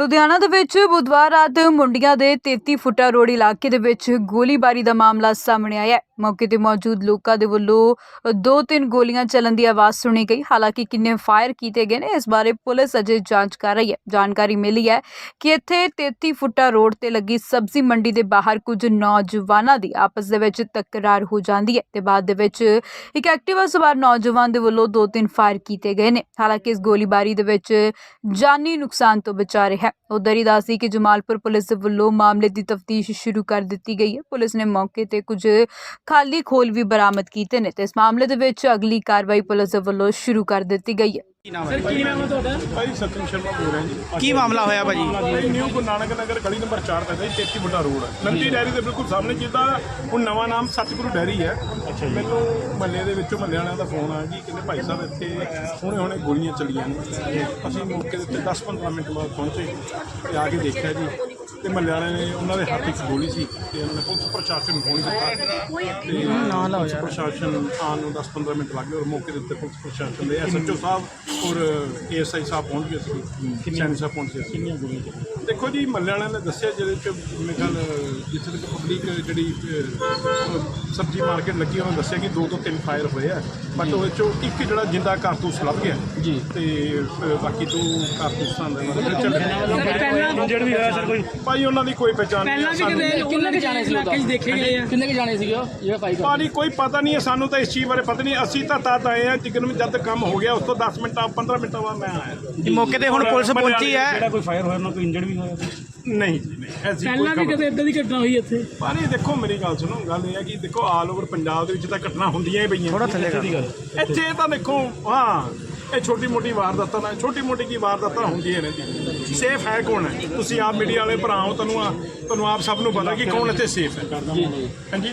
ਲੁਧਿਆਣਾ ਦੇ ਵਿੱਚ ਬੁੱਧਵਾਰ ਰਾਤ ਮੁੰਡੀਆਂ ਦੇ 33 ਫੁੱਟਾ ਰੋਡ ਇਲਾਕੇ ਦੇ ਵਿੱਚ ਗੋਲੀਬਾਰੀ ਦਾ ਮਾਮਲਾ ਸਾਹਮਣੇ ਆਇਆ ਹੈ। ਮੌਕੇ ਤੇ ਮੌਜੂਦ ਲੋਕਾਂ ਦੇ ਵੱਲੋਂ ਦੋ ਤਿੰਨ ਗੋਲੀਆਂ ਚੱਲਣ ਦੀ ਆਵਾਜ਼ ਸੁਣੀ ਗਈ ਹਾਲਾਂਕਿ ਕਿੰਨੇ ਫਾਇਰ ਕੀਤੇ ਗਏ ਨੇ ਇਸ ਬਾਰੇ ਪੁਲਿਸ ਅਜੇ ਜਾਂਚ ਕਰ ਰਹੀ ਹੈ ਜਾਣਕਾਰੀ ਮਿਲੀ ਹੈ ਕਿ ਇੱਥੇ 33 ਫੁੱਟਾ ਰੋਡ ਤੇ ਲੱਗੀ ਸਬਜ਼ੀ ਮੰਡੀ ਦੇ ਬਾਹਰ ਕੁਝ ਨੌਜਵਾਨਾਂ ਦੀ ਆਪਸ ਦੇ ਵਿੱਚ ਤਕਰਾਰ ਹੋ ਜਾਂਦੀ ਹੈ ਤੇ ਬਾਅਦ ਦੇ ਵਿੱਚ ਇੱਕ ਐਕਟਿਵਾ ਸਵਾਰ ਨੌਜਵਾਨ ਦੇ ਵੱਲੋਂ ਦੋ ਤਿੰਨ ਫਾਇਰ ਕੀਤੇ ਗਏ ਨੇ ਹਾਲਾਂਕਿ ਇਸ ਗੋਲੀਬਾਰੀ ਦੇ ਵਿੱਚ ਜਾਨੀ ਨੁਕਸਾਨ ਤੋਂ ਬਚਾ ਰਿਹਾ ਹੈ ਉਧਰ ਹੀ ਦੱਸੀ ਕਿ ਜਮਾਲਪੁਰ ਪੁਲਿਸ ਦੇ ਵੱਲੋਂ ਮਾਮਲੇ ਦੀ ਤਫਤੀਸ਼ ਸ਼ੁਰੂ ਕਰ ਦਿੱਤੀ ਗਈ ਹੈ ਪੁਲਿਸ ਨੇ ਮੌਕੇ ਤੇ ਕੁਝ ਖਾਲੀ ਖੋਲ ਵੀ ਬਰਾਮਦ ਕੀਤੇ ਨੇ ਤੇ ਇਸ ਮਾਮਲੇ ਦੇ ਵਿੱਚ ਅਗਲੀ ਕਾਰਵਾਈ ਪੁਲਿਸ ਦੇ ਵੱਲੋਂ ਸ਼ੁਰੂ ਕਰ ਦਿੱਤੀ ਗਈ ਹੈ। ਕੀ ਨਾਮ ਹੈ? ਸਰ ਕੀ ਨਾਮ ਹੈ ਤੁਹਾਡਾ? ਭਾਈ ਸਤਿੰਦਰ ਸ਼ਰਮਾ ਬੋਲ ਰਿਹਾ ਜੀ। ਕੀ ਮਾਮਲਾ ਹੋਇਆ ਭਾਜੀ? ਭਾਈ ਨਿਊ ਗੁਰੂ ਨਾਨਕ ਨਗਰ ਗਲੀ ਨੰਬਰ 4 ਪੈਂਦਾ ਜੀ 33 ਬੁੱਢਾ ਰੋਡ। ਨੰਦੀ ਡੈਰੀ ਦੇ ਬਿਲਕੁਲ ਸਾਹਮਣੇ ਜਿੱਦਾਂ ਹੁਣ ਨਵਾਂ ਨਾਮ ਸਤਿਗੁਰੂ ਡੈਰੀ ਹੈ। ਅੱਛਾ ਜੀ। ਮੈਨੂੰ ਮਹੱਲੇ ਦੇ ਵਿੱਚੋਂ ਮਹੱਲੇ ਵਾਲਿਆਂ ਦਾ ਫੋਨ ਆਇਆ ਜੀ ਕਹਿੰਦੇ ਭਾਈ ਸਾਹਿਬ ਇੱਥੇ ਹੁਣੇ ਹੁਣੇ ਗੋਲੀਆਂ ਚੱਲੀਆਂ ਨੇ। ਅਸੀਂ ਮੌਕੇ ਦੇ ਉੱਤੇ 10-15 ਮਿੰਟ ਬਾਅਦ ਪਹੁੰਚੇ ਤੇ ਆ ਕੇ ਦੇਖਿਆ ਜੀ। ਤੇ ਮਹੱਲੇ ਵਾਲਿਆਂ ਨੇ ਉਹਨਾਂ ਦੇ ਹੱਥ ਵਿੱਚ ਗੋਲੀ ਸੀ ਤੇ ਉਹਨਾਂ ਨੇ ਪੁਲਿਸ ਪ੍ਰਸ਼ਾਸਨ ਨੂੰ ਫੋਨ ਕੀਤਾ ਤੇ ਨਾਲ ਪੁਲਿਸ ਪ੍ਰਸ਼ਾਸਨ ਆਉਣ ਨੂੰ 10-15 ਮਿੰਟ ਲੱਗ ਗਏ ਔਰ ਮੌਕੇ ਦੇ ਉੱਤੇ ਪੁਲਿਸ ਪ੍ਰਸ਼ਾਸਨ ਦੇ ਐਸਐਚਓ ਸਾਹਿਬ ਔਰ ਏਐਸਆਈ ਸਾਹਿਬ ਪਹੁੰਚ ਗਏ ਸੀ ਸੈਣੀ ਸਾਹਿਬ ਪਹੁੰਚ ਗਏ ਸੀ। ਕਿੰਨੀਆਂ ਗੋਲੀਆਂ ਦੇਖੋ ਜੀ ਮਹੱਲੇ ਵਾਲਿਆਂ ਨੇ ਦੱਸਿਆ ਜਿਹਦੇ ਚ ਮੇਰੇ ਖਿਆਲ ਜਿੱਥੇ ਤੱਕ ਪਬਲਿਕ ਜਿਹੜੀ ਸਬਜ਼ੀ ਮਾਰਕੀਟ ਲੱਗੀ ਉਹਨਾਂ ਨੇ ਦੱਸਿਆ ਕਿ ਦੋ ਤੋਂ ਤਿੰਨ ਫਾਇਰ ਹੋਏ ਆ। ਬਟ ਉਹ ਚੋਂ ਇੱਕ ਜਿਹੜਾ ਜਿੰਦਾ ਕਾਰਤੂਸ ਲੱਭ ਗਿਆ। ਜੀ। ਤੇ ਬਾਕੀ ਦੋ ਕਾਰਤੂਸਾਂ ਦਾ ਚੱਲ ਪਹਿਲਾਂ ਜਿਹੜਾ ਵੀ ਹੋਇਆ ਸਰ ਕੋਈ? ਭਾਈ ਉਹਨਾਂ ਦੀ ਕੋਈ ਪਛਾਣ ਨਹੀਂ ਪਹਿਲਾਂ ਵੀ ਸਾਨੂੰ। ਕਿਤੇ ਕਿੰਨੇ ਕੁ ਜਾਣੇ ਸੀ ਇਲਾਕੇ 'ਚ? ਦੇਖੇ ਗਏ ਆ? ਕਿੰਨੇ ਕੁ ਜਾਣੇ ਸੀਗੇ ਉਹ? ਜਿਹੜਾ ਫਾਈਟ ਭਾਜੀ ਕੋਈ ਪਤਾ ਨਹੀਂ ਹੈ ਸਾਨੂੰ ਤਾਂ ਇਸ ਚੀਜ਼ ਬਾਰੇ ਪਤਾ ਨਹੀਂ। ਅਸੀਂ ਤਾਂ ਤਦ ਆਏ ਆ ਜਿਕਨ ਵੀ ਜਦ ਕੰਮ ਹੋ ਗਿਆ ਉਸ ਤੋਂ 10 ਮਿੰਟਾਂ 15 ਮਿੰਟਾਂ ਬਾਅਦ ਮੈਂ ਆਇਆ। ਮੌਕੇ ਤੇ ਹੁਣ ਪੁਲਿਸ ਪਹੁੰਚੀ ਹੈ। ਕੋਈ ਫਾਇਰ ਹੋਇਆ ਨਾ ਕੋਈ ਇੰਜਰਡ ਵੀ ਹੋਇਆ? ਨਹੀਂ ਜੀ ਨਹੀਂ। ਐਸੀ ਪਹਿਲਾਂ ਵੀ ਖਬਰ ਕਦੇ ਇਦਾਂ ਦੀ ਘਟਨਾ ਹੋਈ ਇੱਥੇ? ਭਾਜੀ ਦੇਖੋ ਮੇਰੀ ਗੱਲ ਸੁਣੋ। ਗੱਲ ਇਹ ਹੈ ਕਿ ਦੇਖੋ ਆਲ ਓਵਰ ਪੰਜਾਬ ਦੇ ਵਿੱਚ ਤਾਂ ਘਟਨਾ ਹੁੰਦੀਆਂ ਹੀ ਪਈਆਂ। ਥੋੜਾ ਥੱਲੇ ਇੱਥੇ ਤਾਂ ਦੇਖੋ ਹਾਂ ਇਹ ਛੋਟੀ ਮੋਟੀ ਵਾਰਦਾਤਾਂ ਨਾਲ ਛੋਟੀ ਮੋਟੀ ਕੀ ਵਾਰਦਾਤਾਂ ਹੁੰਦੀਆਂ ਰਹਿੰਦੀਆਂ ਸੇਫ ਹੈ ਕੌਣ ਹੈ? ਤੁਸੀਂ ਆਪ ਮੀਡੀਆ ਵਾਲੇ ਭਰਾ ਹੋ, ਤੁਹਾਨੂੰ ਆ- ਤੁਹਾਨੂੰ ਆਪ ਸਭ ਨੂੰ ਪਤਾ ਕਿ ਕੌਣ ਇੱਥੇ ਸੇਫ ਹੈ। ਹਾਂਜੀ?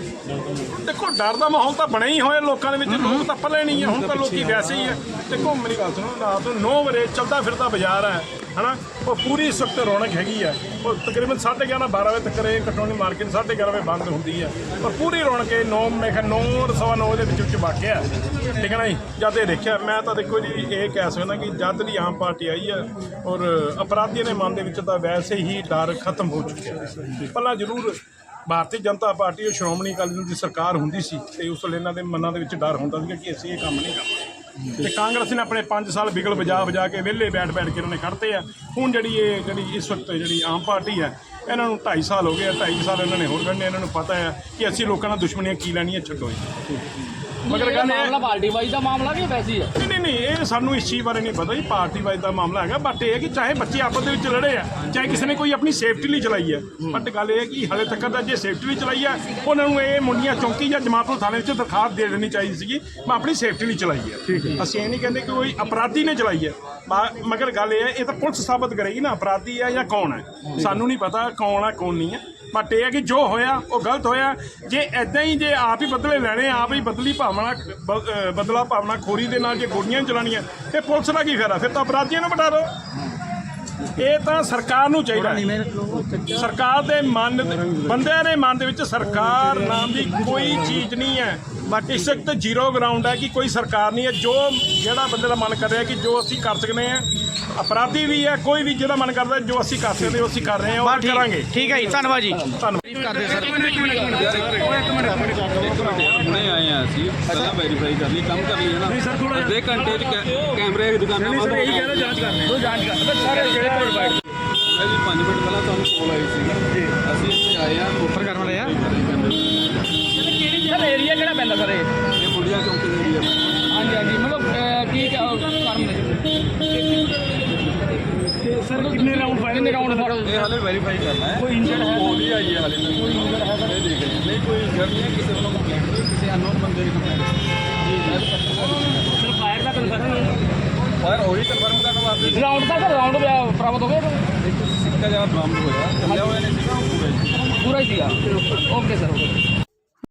ਦੇਖੋ, ਡਰ ਦਾ ਮਾਹੌਲ ਤਾਂ ਬਣਿਆ ਹੀ ਹੋਇਆ ਲੋਕਾਂ ਦੇ ਵਿੱਚ, ਲੋਕ ਤਾਂ ਪੱਲੇ ਨਹੀਂ ਹੈ, ਹੁਣ ਤਾਂ ਲੋਕੀ ਵੈਸੇ ਹੀ ਹੈ। ਦੇਖੋ ਮੇਰੀ ਗੱਲ ਸੁਣੋ ਰਾਤ ਨੂੰ 9 ਵਜੇ ਚੱਲਦਾ ਫਿਰਦਾ ਬਾਜ਼ਾਰ ਹੈ, ਹਨਾ? ਉਹ ਪੂਰੀ ਸਖਤ ਰੌਣਕ ਹੈਗੀ ਆ ਉਹ ਤਕਰੀਬਨ 11:30 12 ਵਜੇ ਤੱਕ ਇਹ ਕਟੋਨੀ ਮਾਰਕੀਟ 11:30 ਵਜੇ ਬੰਦ ਹੁੰਦੀ ਹੈ। ਪਰ ਪੂਰੀ ਰੌਣਕ ਇਹ 9 ਮੈਂ ਕਿਹਾ 9 ਸਵਾ 9 ਦੇ ਵਿੱਚ ਵਿੱਚ ਵਾਕਿਆ ਠੀਕ ਹੈ ਨਾ ਜੀ? ਜਦ ਇਹ ਦੇਖਿਆ, ਮੈਂ ਤਾਂ ਦੇਖੋ ਜੀ, ਇਹ ਕਹਿ ਸਕਦਾ ਕਿ ਜਦ ਦੀ ਆਮ ਪਾਰਟੀ ਆਈ ਹੈ ਔਰ ਅਪਰਾਧੀਆਂ ਦੇ ਮਨ ਦੇ ਵਿੱਚ ਤਾਂ ਵੈਸੇ ਹੀ ਡਰ ਖਤਮ ਹੋ ਚੁੱਕਿਆ ਪਹਿਲਾਂ ਜ਼ਰੂਰ ਭਾਰਤੀ ਜਨਤਾ ਪਾਰਟੀ ਉਹ ਸ਼੍ਰੋਮਣੀ ਅਕਾਲੀ ਦਲ ਦੀ ਸਰਕਾਰ ਹੁੰਦੀ ਸੀ ਤੇ ਉਸ ਵੇਲੇ ਇਹਨਾਂ ਦੇ ਮਨਾਂ ਦੇ ਵਿੱਚ ਡਰ ਹੁੰਦਾ ਸੀ ਕਿ ਅਸੀਂ ਇਹ ਕੰਮ ਨਹੀਂ ਕਰਨਾ ਤੇ ਕਾਂਗਰਸ ਨੇ ਆਪਣੇ 5 ਸਾਲ ਬਿਗਲ ਵਜਾ ਵਜਾ ਕੇ ਵਿਹਲੇ ਬੈਠ ਬੈਠ ਕੇ ਇਹਨਾਂ ਨੇ ਕੱਢਤੇ ਆ। ਹੁਣ ਜਿਹੜੀ ਇਹ, ਜਿਹੜੀ ਇਸ ਵਕਤ ਜਿਹੜੀ ਆਮ ਪਾਰਟੀ ਹੈ, ਇਹਨਾਂ ਨੂੰ 2.5 ਸਾਲ ਹੋ ਗਏ ਆ 2.5 ਸਾਲ ਇਹਨਾਂ ਨੇ ਹੋਰ ਕੱਢਣੇ ਇਹਨਾਂ ਨੂੰ ਪਤਾ ਹੈ ਕਿ ਅਸੀਂ ਲੋਕਾਂ ਨਾਲ ਦੁਸ਼ਮਣੀਆਂ ਕੀ ਲੈਣੀਆਂ, ਛੱਡੋ ਜੀ ਮਗਰ ਗੱਲ ਇਹ ਮਾਮਲਾ ਪਾਰਟੀ ਵਾਈਜ਼ ਦਾ ਮਾਮਲਾ ਕਿ ਵੈਸੇ ਹੀ ਹੈ। ਨਹੀਂ ਨਹੀਂ ਨਹੀਂ ਇਹ ਸਾਨੂੰ ਇਸ ਚੀਜ਼ ਬਾਰੇ ਨਹੀਂ ਪਤਾ ਜੀ ਪਾਰਟੀ ਵਾਈਜ਼ ਦਾ ਮਾਮਲਾ ਹੈਗਾ ਬਟ ਇਹ ਹੈ ਕਿ ਚਾਹੇ ਬੱਚੇ ਆਪਸ ਦੇ ਵਿੱਚ ਲੜੇ ਆ ਚਾਹੇ ਕਿਸੇ ਨੇ ਕੋਈ ਆਪਣੀ ਸੇਫਟੀ ਲਈ ਚਲਾਈ ਹੈ ਬਟ ਗੱਲ ਇਹ ਹੈ ਕਿ ਹਲੇ ਤੱਕ ਤਾਂ ਜੇ ਸੇਫਟੀ ਲਈ ਚਲਾਈ ਹੈ ਉਹਨਾਂ ਨੂੰ ਇਹ ਮੁੰਡੀਆਂ ਚੌਂਕੀ ਜਾਂ ਜਮਾਤਪੁਰ ਥਾਣੇ ਵਿੱਚ ਦਰਖਾਸਤ ਦੇ ਦੇਣੀ ਚਾਹੀਦੀ ਸੀਗੀ ਮੈਂ ਆਪਣੀ ਸੇਫਟੀ ਲਈ ਚਲਾਈ ਹੈ। ਅਸੀਂ ਇਹ ਨਹੀਂ ਕਹਿੰਦੇ ਕਿ ਕੋਈ ਅਪਰਾਧੀ ਨੇ ਚਲਾਈ ਹੈ ਮਗਰ ਗੱਲ ਇਹ ਹੈ ਇਹ ਤਾਂ ਪੁਲਿਸ ਸਾਬਤ ਕਰੇਗੀ ਨਾ ਅਪਰਾਧੀ ਹੈ ਜਾਂ ਕੌਣ ਹੈ? ਸਾਨੂੰ ਨਹੀਂ ਪਤਾ ਕੌਣ ਹੈ ਕੌਣ ਨਹੀਂ ਹੈ ਬਟ ਇਹ ਹੈ ਕਿ ਜੋ ਹੋਇਆ, ਉਹ ਗਲਤ ਹੋਇਆ। ਜੇ ਐਦਾਂ ਹੀ ਜੇ ਆਪ ਹੀ ਬਦਲੇ ਲੈਣੇ, ਆਪ ਹੀ ਬਦਲੀ ਭਾਵਨਾ, ਬ- ਬਦਲਾ ਭਾਵਨਾ ਖੋਰੀ ਦੇ ਨਾਲ ਜੇ ਗੋਲੀਆਂ ਚਲਾਣੀਆਂ ਤੇ ਪੁਲਿਸ ਦਾ ਕੀ ਫਾਇਦਾ? ਫਿਰ ਤਾਂ ਅਪਰਾਧੀਆਂ ਨੂੰ ਬਿਠਾ ਦਿਓ। ਇਹ ਤਾਂ ਸਰਕਾਰ ਨੂੰ ਚਾਹੀਦਾ ਸਰਕਾਰ ਦੇ ਮਨ, ਬੰਦਿਆਂ ਦੇ ਮਨ ਦੇ ਵਿੱਚ ਸਰਕਾਰ ਨਾਮ ਦੀ ਕੋਈ ਚੀਜ਼ ਨਹੀਂ ਹੈ। ਬਟ ਇਸ ਵਕਤ ਜ਼ੀਰੋ ਗਰਾਊਂਡ ਹੈ ਕਿ ਕੋਈ ਸਰਕਾਰ ਨਹੀਂ ਹੈ। ਜੋ ਜਿਹੜਾ ਬੰਦੇ ਦਾ ਮਨ ਕਰ ਰਿਹਾ ਕਿ ਜੋ ਅਸੀਂ ਕਰ ਸਕਦੇ ਹਾਂ ਅਪਰਾਧੀ ਵੀ ਹੈ ਕੋਈ ਵੀ ਜਿਹੜਾ ਮਨ ਕਰਦਾ ਜੋ ਅਸੀਂ ਕਰ ਸਕਦੇ ਉਹ ਅਸੀਂ ਕਰ ਰਹੇ ਹਾਂ ਉਹ ਕਰਾਂਗੇ। ਠੀਕ ਹੈ ਜੀ ਧੰਨਵਾਦ ਜੀ। ਧੰਨਵਾਦ। ਕਰਦੇ ਸਰ। ਹੁਣੇ ਆਏ ਆ ਅਸੀਂ ਪਹਿਲਾਂ ਵੈਰੀਫਾਈ ਕਰ ਲਈ ਕੰਮ ਕਰ ਲਈ ਨਾ। ਨਹੀਂ ਸਰ ਥੋੜਾ ਅੱਧੇ ਘੰਟੇ ਚ ਕੈ- ਕੈਮਰੇ ਦੀ ਦੁਕਾਨਾਂ ਬੰਦ ਹੋ ਗਈਆਂ। ਜਾਂਚ ਕਰ ਰਹੇ ਜਾਂਚ ਕਰ ਸਾਰੇ ਜਿਹੜੇ ਕੋਲ ਬੈਠ ਹੁਣੇ ਜੀ 5 ਮਿੰਟ ਪਹਿਲਾਂ ਤੁਹਾਨੂੰ ਕਾਲ ਆਈ ਸੀ ਜੀ ਅਸੀਂ ਇੱਥੇ ਆਏ ਆ ਉੱਪਰ ਕਰਨ ਵਾਲੇ ਆ ਕਿਹੜੀ ਸਰ ਏਰੀਆ ਕਿਹੜਾ ਪੈਂਦਾ ਸਰ ਇਹ ਇਹ ਮੁੰਡਿਆ ਚੌਂਕੀ ਦੇ ਏਰੀਆ ਹਾਂਜੀ ਹਾਂਜੀ ਮਤਲਬ ਅਹ, ਕੀ ਕਾਰਨ ਸਰ ਕਿੰਨੇ ਰਾਉਂਡ ਫਾਇਰ ਕਿੰਨੇ ਰਾਉਂਡ ਫੜ ਇਹ ਹਾਲੇ ਵੈਰੀਫਾਈ ਕਰਨਾ ਹੈ। ਕੋਈ ਇੰਜਰਡ ਹੈ? ਵੀ ਆਈ ਹੈ ਹਾਲੇ। ਕੋਈ ਇੰਜਰ ਹੈ ਇਹ ਦੇਖ ਲਈ ਨਹੀਂ ਕੋਈ ਇੰਜਰ ਨਹੀਂ ਕਿਸੇ ਵੱਲੋਂ ਕੰਪਲੇਂਟ ਨਹੀਂ ਕਿਸੇ ਅਨਨੋਨ ਬੰਦੇ ਦੀ ਕੰਪਲੇਂਟ ਸਰ ਫਾਇਰ ਦਾ ਕਨਫਰਮ ਨਹੀਂ ਪਰ ਉਹੀ ਕਨਫਰਮ ਕਰਨ ਵਾਸਤੇ ਰਾਉਂਡ ਦਾ ਸਰ ਰਾਉਂਡ ਪ੍ਰਾਪਤ ਹੋ ਗਿਆ ਇੱਕ ਸਿੱਕਾ ਜਿਹਾ ਬਰਾਮਦ ਹੋਇਆ। ਚੱਲਿਆ ਹੋਇਆ ਨਹੀਂ ਸੀਗਾ ਪੂਰਾ ਹੀ ਸੀਗਾ। Okay sir okay